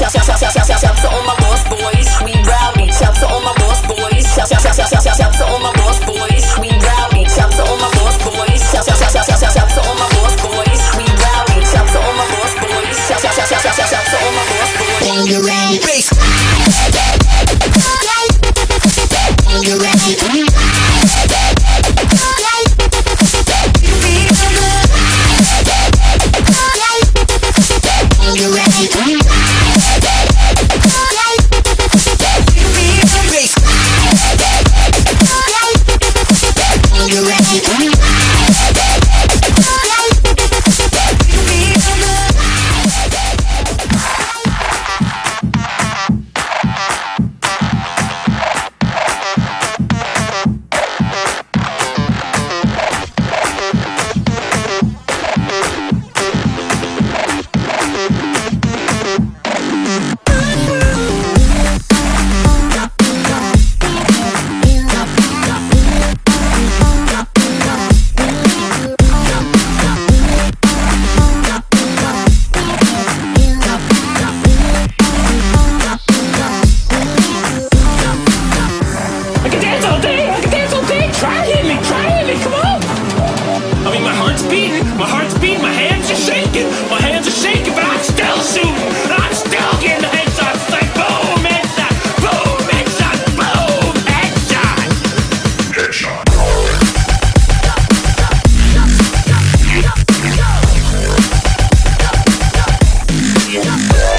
Shout, shout, shout, to all my lost boys. We rowdy. Shout to all my lost boys. Shout, to all my lost boys. We rowdy. Shout to all my lost boys. Shout, to all my lost boys. We rowdy. Shout to all my lost boys. Shout, to all my lost boys. Bang your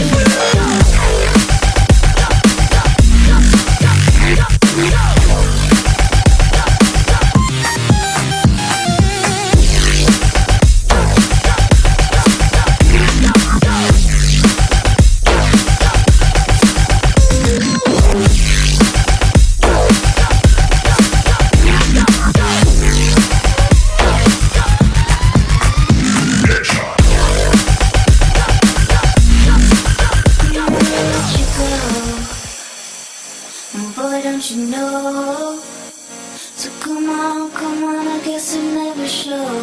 Bye. you know. So come on, come on, I guess it never shows.